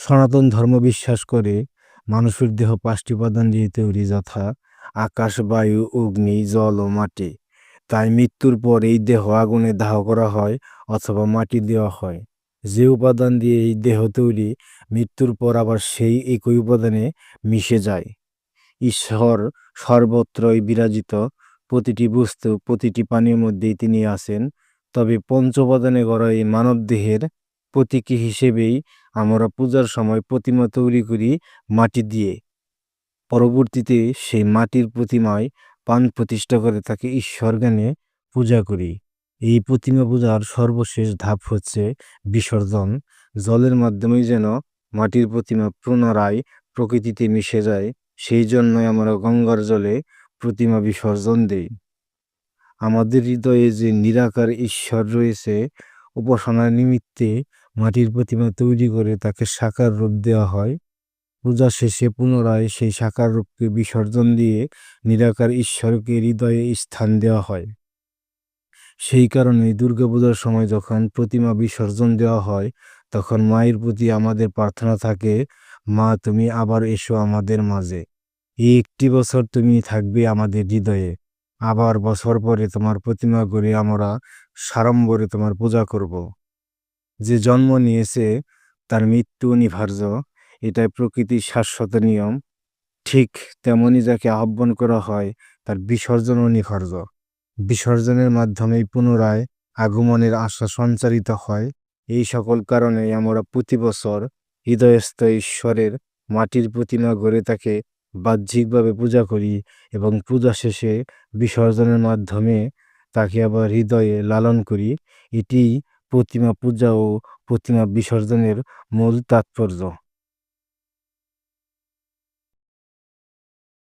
সনাতন ধর্ম বিশ্বাস করে মানুষের দেহ পাঁচটি উপাদান দিয়ে তৈরি যথা আকাশ, বায়ু, অগ্নি, জল ও মাটি, তাই মৃত্যুর পর এই দেহ আগুনে দাহ করা হয় অথবা মাটি দেওয়া হয়। যে উপাদান দিয়ে এই দেহ তৈরি, মৃত্যুর পর আবার সেই একই উপাদানে মিশে যায়। ঈশ্বর সর্বত্রই বিরাজিত, প্রতিটি বস্তু, প্রতিটি পানির মধ্যেই তিনি আছেন। তবে পঞ্চ উপাদানে গড়া এই মানবদেহের প্রতীকী হিসেবেই আমরা পূজার সময় প্রতিমা তৈরি করি মাটি দিয়ে। পরবর্তীতে সেই মাটির প্রতিমায় পান প্রতিষ্ঠা করে তাকে ঈশ্বর জ্ঞানে পূজা করি। এই প্রতিমা পূজার সর্বশেষ ধাপ হচ্ছে বিসর্জন। জলের মাধ্যমেই যেন মাটির প্রতিমা পুনরায় প্রকৃতিতে মিশে যায়, সেই জন্যই আমরা গঙ্গার জলে প্রতিমা বিসর্জন দেই। আমাদের হৃদয়ে যে নিরাকার ঈশ্বর রয়েছে উপাসনার নিমিত্তে মাটির প্রতিমা তৈরি করে তাকে সাকার রূপ দেওয়া হয়। পূজা শেষে পুনরায় সেই সাকার রূপকে বিসর্জন দিয়ে নিরাকার ঈশ্বরকে হৃদয়ে স্থান দেওয়া হয়। সেই কারণে দুর্গাপূজার সময় যখন প্রতিমা বিসর্জন দেওয়া হয়, তখন মায়ের প্রতি আমাদের প্রার্থনা থাকে, মা, তুমি আবার এসো আমাদের মাঝে। এই একটি বছর তুমি থাকবে আমাদের হৃদয়ে। আবার বছর পরে তোমার প্রতিমা করে আমরা সাড়ম্বরে তোমার পূজা করব। যে জন্ম নিয়েছে তার মৃত্যু অনিবার্য, এটাই প্রকৃতির শাশ্বত নিয়ম। ঠিক তেমনি যাকে আহ্বান করা হয় তার বিসর্জন অনিবার্য। বিসর্জনের মাধ্যমেই পুনরায় আগমনের আশা সঞ্চারিত হয়। এই সকল কারণে আমরা প্রতি বছর হৃদয়স্থ ঈশ্বরের মাটির প্রতিমা গড়ে তাকে বাহ্যিকভাবে পূজা করি এবং পূজা শেষে বিসর্জনের মাধ্যমে তাকে আবার হৃদয়ে লালন করি। এটি প্রতিমা পূজা ও প্রতিমা বিসর্জনের মূল তাৎপর্য।